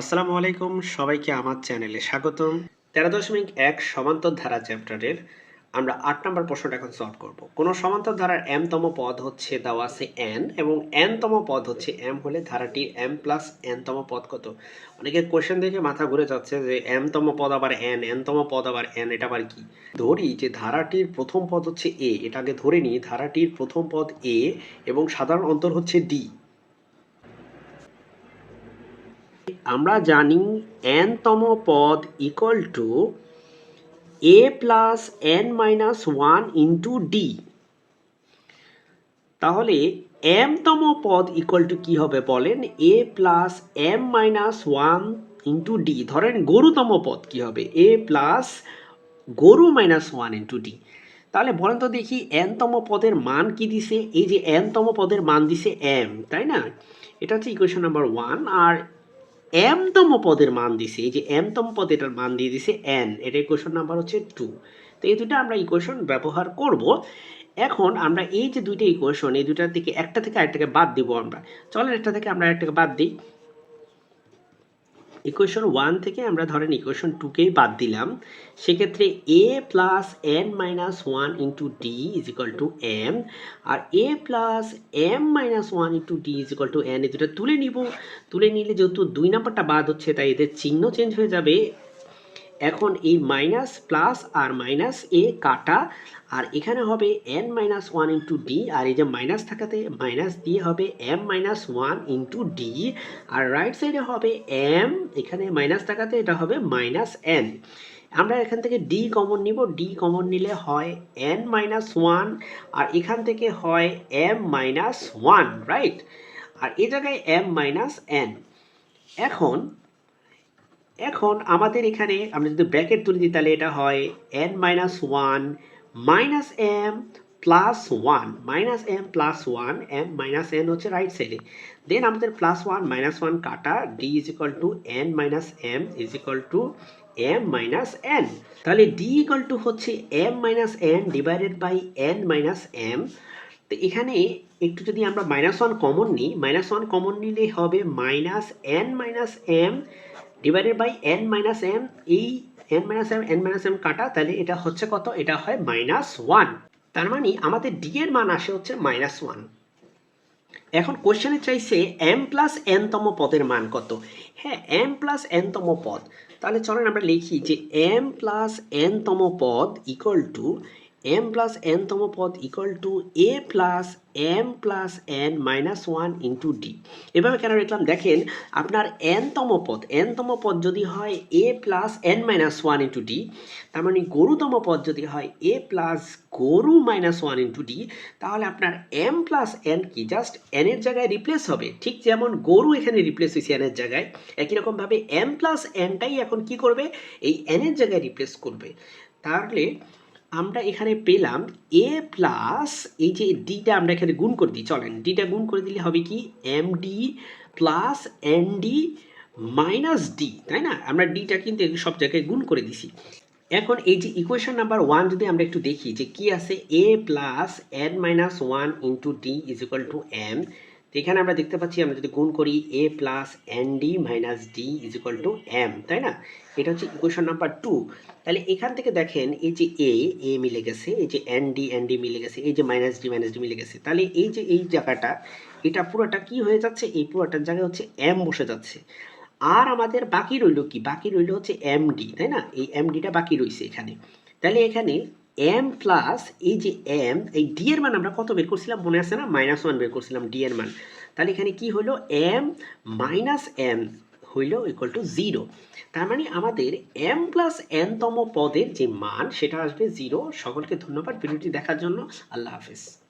আসসালামু আলাইকুম, সবাইকে আমার চ্যানেলে স্বাগতম। তেরো দশমিক এক সমান্তর ধারা চ্যাপ্টারের আমরা আট নম্বর প্রশ্নটা এখন সলভ করব। কোনো সমান্তর ধারার এম তম পদ হচ্ছে দেওয়া আছে এন এবং এন তম পদ হচ্ছে এম হলে ধারাটির এম প্লাস এন তম পদ কত? অনেকে কোয়েশ্চেন দেখে মাথা ঘুরে যাচ্ছে যে এম তম পদ আবার এন এন তম পদ আবার এন এটা আবার কি? ধরি যে ধারাটির প্রথম পদ হচ্ছে এ এটাকে ধরে নিই, ধারাটির প্রথম পদ এ এবং সাধারণ অন্তর হচ্ছে ডি আমরা জানি n তম পদ equal to A plus N minus one into D তাহলে m তম পদ ইকুয়াল টু কী হবে বলেন? A plus M minus one into D ধরেন গরুতম পদ কী হবে? এ প্লাস গরু মাইনাস ওয়ান ইন্টু ডি তাহলে বলেন তো দেখি n তম পদের মান কি দিছে? এই যে n তম পদের মান দিছে m, তাই না? এটা হচ্ছে ইকুয়েশন নাম্বার ওয়ান আর এম তম পদের মান দিছে, এই যে এমতম পদ এটার মান দিয়ে দিছে এন এটা ইকুয়েশন নাম্বার হচ্ছে টু তো এই দুটা আমরা ইকুয়েশন ব্যবহার করব। এখন আমরা এই যে দুইটা ইকুয়েশন এই দুটার থেকে একটা থেকে আরেকটাকে বাদ দিব আমরা। চলেন একটা থেকে আমরা আরেকটাকে বাদ দিই। ইকুয়েশন ওয়ান থেকে আমরা ধরেন ইকুয়েশন টুকেই বাদ দিলাম, সেক্ষেত্রে A plus N minus one into D is equal to M R A plus M minus one into D is equal to N এই দুটো তুলে নিব। তুলে নিলে যেহেতু দুই নাম্বারটা বাদ হচ্ছে, তাই এদের চিহ্ন চেঞ্জ হয়ে যাবে। এখন এই মাইনাস প্লাস আর মাইনাস এ কাটা, আর এখানে হবে N minus one into D আর এই যে মাইনাস থাকাতে মাইনাস দিয়ে হবে M minus one into D আর রাইট সাইডে হবে এম এখানে মাইনাস থাকাতে এটা হবে মাইনাস এন আমরা এখান থেকে ডি কমন নিব ডি কমন নিলে হয় এন মাইনাস ওয়ান আর এখান থেকে হয় এম মাইনাস ওয়ান রাইট আর এই জায়গায় এম মাইনাস এন এখন এখন আমাদের এখানে আমরা যদি ব্র্যাকেট তুলে দিই, তাহলে এটা হয় N minus one minus M plus one minus M plus one M minus N হচ্ছে রাইট সাইডে দেন আমাদের প্লাস ওয়ান মাইনাস ওয়ান কাটা D is equal to N minus M is equal to M minus N তাহলে D equal to হচ্ছে M minus N divided by N minus M তো এখানে একটু যদি আমরা মাইনাস ওয়ান কমন নিই minus one common নিলে হবে minus N minus M divided by N minus M এই N minus M N minus M কাটা, তাহলে এটা হচ্ছে কত? এটা হয় মাইনাস ওয়ান তার মানে আমাদের ডি এর মান আসে হচ্ছে মাইনাস ওয়ান এখন কোশ্চেনে চাইছে এম প্লাস এন তম পদের মান কত? হ্যাঁ এম প্লাস এন তম পদ। তাহলে চলেন আমরা লিখি যে এম প্লাস এন তম পদ equal to m plus n তম পদ equal to a plus m plus n minus one into d এভাবে কেন লিখলাম? দেখেন, আপনার এন তম পদ এন তম পদ যদি হয় a plus n minus one into d তার মানে গরুতম পদ যদি হয় এ প্লাস গরু মাইনাস ওয়ান ইন্টু ডি তাহলে আপনার এম প্লাস এন কি? জাস্ট এনের জায়গায় রিপ্লেস হবে। ঠিক যেমন গরু এখানে রিপ্লেস হয়েছে এনের জায়গায়, একই রকমভাবে এম প্লাস এনটাই এখন কি করবে? এই এনের জায়গায় রিপ্লেস করবে। তাহলে আমরা এখানে পেলাম এ প্লাস এই যে ডিটা আমরা এখানে গুণ করে দিই। চলেন ডিটা গুণ করে দিলে হবে কি? M d plus n d minus d তাই না? আমরা ডিটা কিন্তু সব জায়গায় গুণ করে দিছি। এখন এই যে ইকুয়েশন নাম্বার ওয়ান যদি আমরা একটু দেখি যে কি আছে? A plus n minus one into d is equal to m তো এখানে আমরা দেখতে পাচ্ছি, আমরা যদি গুণ করি a plus n d minus d is equal to m তাই না? এটা হচ্ছে ইকুয়েশন নাম্বার টু তাহলে এখান থেকে দেখেন, এই যে এ এ মিলে গেছে, এই যে এন ডি এন ডি মিলে গেছে, এই যে মাইনাস ডি মাইনাস ডি মিলে গেছে। তাহলে এই যে, এই জায়গাটা, এটা পুরোটা কি হয়ে যাচ্ছে? এই পুরোটার জায়গায় হচ্ছে এম বসে যাচ্ছে। আর আমাদের বাকি রইল কি? বাকি রইল হচ্ছে এম ডি তাই না? এই এম ডিটা বাকি রয়েছে এখানে। তাহলে এখানে এম প্লাস এই যে এম এই ডি এর মান আমরা কত বের করছিলাম? মনে আছে না? মাইনাস ওয়ান বের করছিলাম ডি এর মান। তাহলে এখানে কি হলো? এম মাইনাস এম হইল ইকুয়াল টু জিরো তার মানে আমাদের এম প্লাস এন তম পদের যে মান, সেটা আসবে জিরো সকলকে ধন্যবাদ ভিডিওটি দেখার জন্য। আল্লাহ হাফেজ।